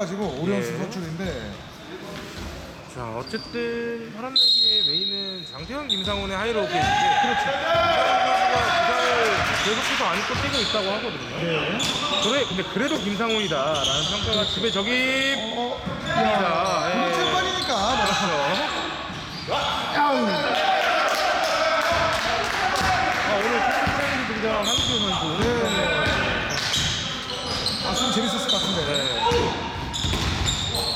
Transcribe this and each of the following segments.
가지고 오리온스 예. 선출인데 자 어쨌든 파란날개의 메인은 장태현 김상훈의 하이로우게인데 그렇죠. 부상을 계속해서 안고 뛰고 있다고 하거든요. 네. 그래 근데 그래도 김상훈이다라는 평가가 집에 적입. 어, 자, 야, 예. 뭐. 그렇죠. 야우. 아, 오늘 최초로 등장한 한규 선수. 네. 아, 좀 재밌었을 것 같은데. 네.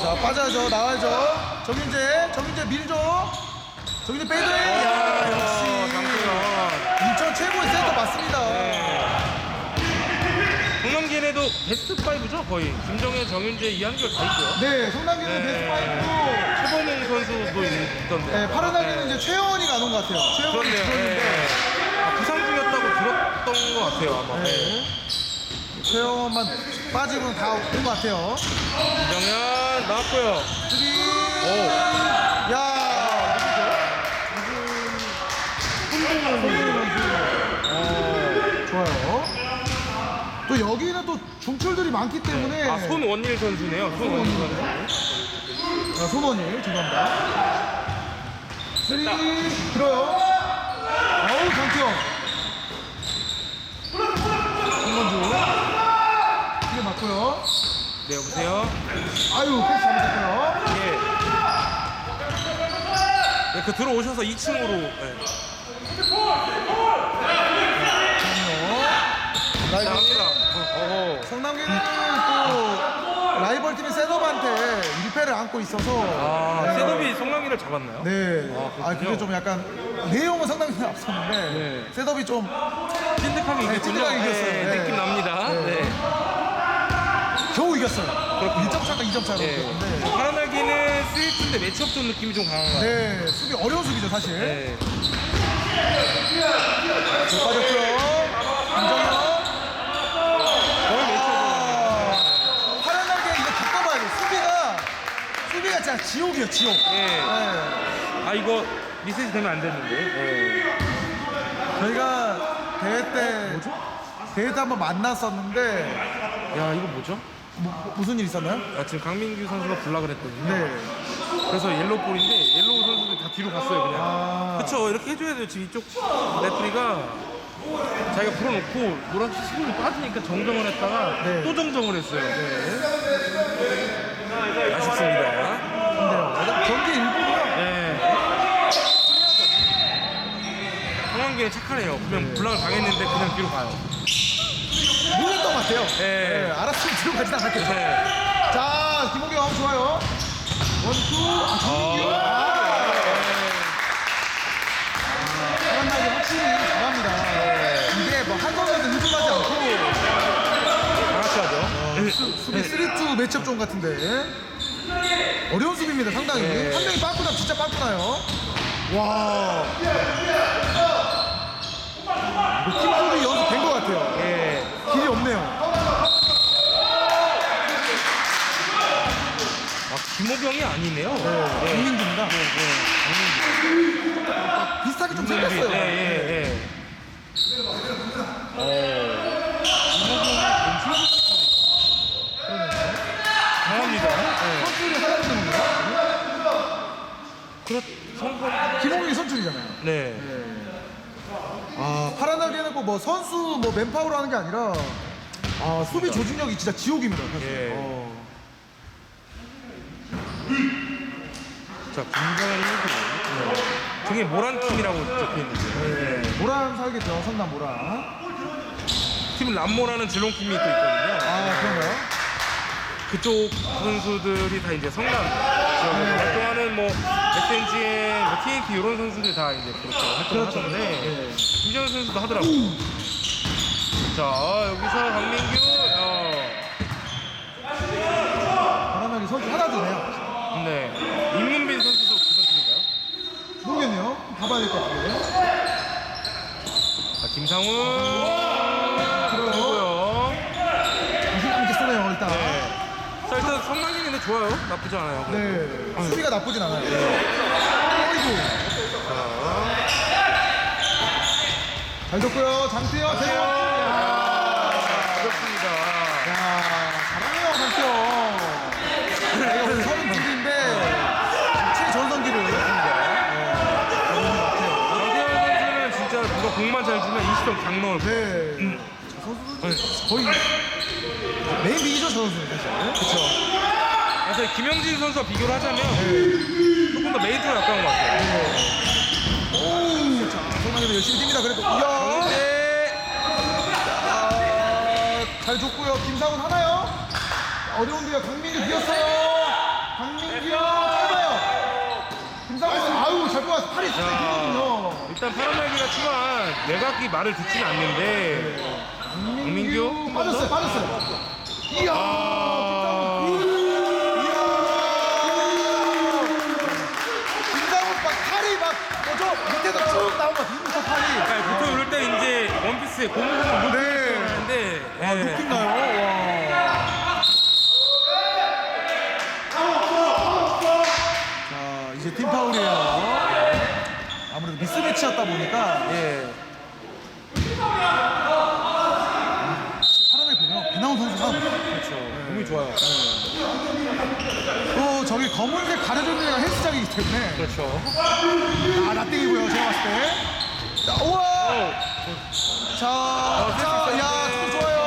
자, 빠져야죠. 나와야죠. 정윤재, 정윤재 밀죠. 정윤재 페이드웨이. 야, 어, 역시. 인천 최고의 센터 맞습니다. 성남기에도 베스트 5죠 거의. 김정현, 정윤재, 이한결 다 있고요. 네, 성남기는 네. 베스트 파이브고, 최범웅 선수도 있던데. 네, 파란하기는 네. 이제 최원이가 안온것 같아요. 최원이 그렇네요. 예. 아, 부상 중이었다고 들었던 것 같아요 아마. 네. 최원만 빠지고는 다온 것 같아요. 김정현 나왔고요. 쓰리. 오. 야, 어, 좋아요. 또 여기는 또 중출들이 많기 때문에 아 손원일 선수네요. 손원일 선수. 자, 손원일 죄송합니다. 쓰리 들어요. 아우 장태영. 손원주. 맞고요. 네 여보세요. 아유 패스 잘못했고요. 예. 네, 그 들어오셔서 2층으로. 네. 나왔더라. 어, 또 라이벌 셋업한테 1패를 안고 있어서 아 네. 셋업이 송랑이를 잡았나요? 네. 아, 아, 그게 좀 약간 내용은 상당히 앞섰는데 네. 셋업이 좀 찐득하게 네, 이겼군요. 찐득하게 이겼어요. 네, 네. 느낌 납니다. 네. 네. 겨우 이겼어요. 1점 차가 2점 차로 네. 파란날기는 스위트인데 매치업 좀 느낌이 좀 강한 것 같아요. 네, 수비 어려운 수비죠 사실. 네. 못 빠졌고요. 김정현. 거의 매치업으로. 아, 파란 날개 이거 바꿔봐야 돼. 수비가 수비가 진짜 지옥이에요, 지옥. 예. 네. 아 이거 리셋이 되면 안 됐는데. 예. 저희가 대회 때 대회 때 한번 만났었는데 야 이거 뭐죠? 뭐, 무슨 일 있었나요? 아, 지금 강민규 선수가 불라 그랬거든요. 네. 그래서 옐로우 볼인데 옐로우 선수들이 다 뒤로 갔어요 그냥. 아. 그쵸 이렇게 해줘야 돼요 지금 이쪽 레프리가 자기가 불어놓고 노란색 수분이 빠지니까 정정을 했다가 네. 또 정정을 했어요. 아쉽습니다. 근데요. 경기 일부고요. 네. 상황기는 착하네요. 그냥 불락을 당했는데 그냥 뒤로 가요. 몰랐던 것 같아요. 네. 네, 알았으면 들어가진 않았겠죠. 네. 자, 김호경 좋아요. 원투. 아, 김민규. 아, 사람 나이 확실히 잘합니다. 이게 뭐 한 번에도 의존하지 않고 강하시 하죠. 어, 수, 수비 3-2 매치업 종 같은데 어려운 수비입니다 상당히 네. 한 명이 빠꾸나 진짜 빠꾸나요 와 이거 팀 소리 연습된 것 같아요 예. 길이 없네요 아, 김호경이 아니네요. 네, 김민규입니다 비슷하게 좀 김민규. 생겼어요 예, 예, 예. 어. 김호경이 강합니다. 예. 선출이 하나 되는데요 그렇, 성공. 김홍이 선출이잖아요 네. 아 파란날개는 꼭뭐 선수 뭐 맨파워로 하는 게 아니라 아 수비 조직력이 진짜 지옥입니다 사실. 예. 어. 자, 김정현 1위. 등에 모란 팀이라고 적혀 있는데. 네. 모란 살겠죠 성남 모란 팀 람모라는 질롱 팀이 또 있거든요. 아 그런가요? 그쪽 선수들이 다 이제 성남 지역에서 활동하는 뭐 SNG의 뭐 TNT 이런 선수들이 다 이제 그렇게 활동을 그렇죠. 하던데 네. 김정현 선수도 하더라고. 자 여기서 강민규 어, 바람나기 선수 하나 드네요. 네 임문빈 선수도 그 선수인가요? 모르겠네요. 봐봐야 될 것 같아요. 자 김상훈. 그리고요. 이승함께 쏘네요 일단. 네. 네. 자 일단 성남이 근데 좋아요. 나쁘지 않아요. 수비가 나쁘진 않아요. 어이구. 잘 줬고요. 장태현. 안녕 잘 주면 20점 강넣을 네. 음. 저 선수 네. 거의 메인 비기죠 저 선수 사실. 그렇죠. 그래서 김영진 선수와 비교를 하자면 네. 조금 더 메이트가 가까운 것 같아요. 네. 오우 자 손흥민도 열심히 뜁니다. 그래도 이야 그런데 잘 줬고요. 김상훈 하나요? 어려운데요. 강민이 비었어요. 강민 비어 짧아요. 김상훈 아우 잘 뽑았어. 팔이 진짜 길거든요. 일단 파란 날개가 치만 내각이 말을 듣지는 않는데 강민규 빠졌어요. 빠졌어요. 이야. 아. 김상훈. 막 팔이 막 뭐죠? 밑에서 쭉 나온 거 뒤부터 팔이. 그러니까 보통 이럴 때 이제 원피스에 고무고무 못 네. 하는데 예. 아, 높인가요? 와. 자, 이제 팀 파울이에요. 미스매치였다 보니까 예. 사람을 보면 배나온 선수가 그렇죠 몸이 좋아요 또 저기 검은색 가려져 있는 데가 헬스장이기 때문에 그렇죠 아, 라떼이고요. 제가 봤을 때. 자, 우와! 자, 자, 야, 축구 좋아요.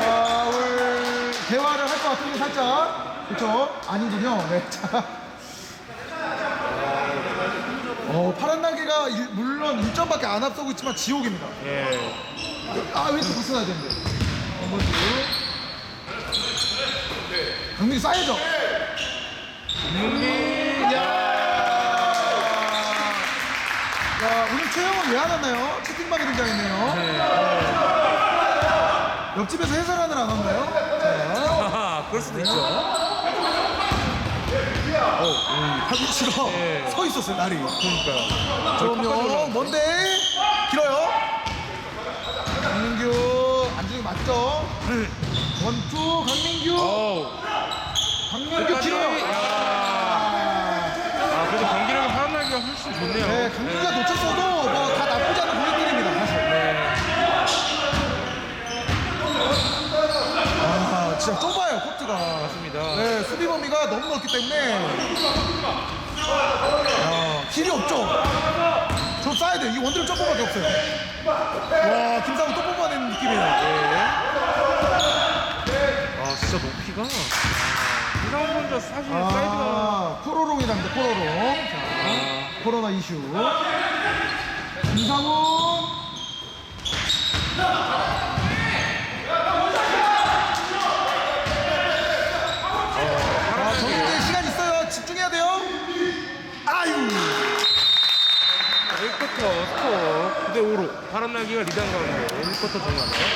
자, 오늘 대화를 할 것 같은데 살짝. 그렇죠? 아니군요. 네. 자. 어, 파란 날개가 일- 물론 1점밖에 안 앞서고 있지만 지옥입니다. 예. 아, 왼쪽 벗어나야 되는데. 한번 쭉. 강민이 쌓여죠? 김민기 야, 야 오늘 최영은 왜 안 왔나요? 채팅방에 등장했네요. 네. 옆집에서 해설하느라 안 왔나요? 자, 그럴 수도 있죠 하빈씨가 네. 서 있었어요, 날이. 그러니까요 그럼요, 뭔데? 길어요? 강민규, 안중이 맞죠? 원투, 강민규. 어우 강민규 끝까지 길어요. 야. 아, 아 그래도 경기력은 날개가 훨씬 좋네요 네, 강민규가 놓쳤어도 뭐 다 나쁘지 않은 공격들입니다, 사실. 네. 아, 진짜 좁아요, 코트가. 맞습니다 네, 수비 범위가 너무 넓기 때문에 야, 길이 없죠. 저 쏴야 돼요. 이 원드를 점프밖에 없어요. 와, 김상우 또 뽑아내는 느낌이에요. 아 진짜 높이가 아, 김상훈 선수 사실 사이즈가 아, 포로롱이랍니다. 포로롱. 자, 코로나 이슈. 김상훈. 아, 저기 이제 시간 있어요. 집중해야 돼요. 아유. 1쿼터 스코어 9대 5로 파란 날개가 리드한 가운데. 1쿼터 종료합니다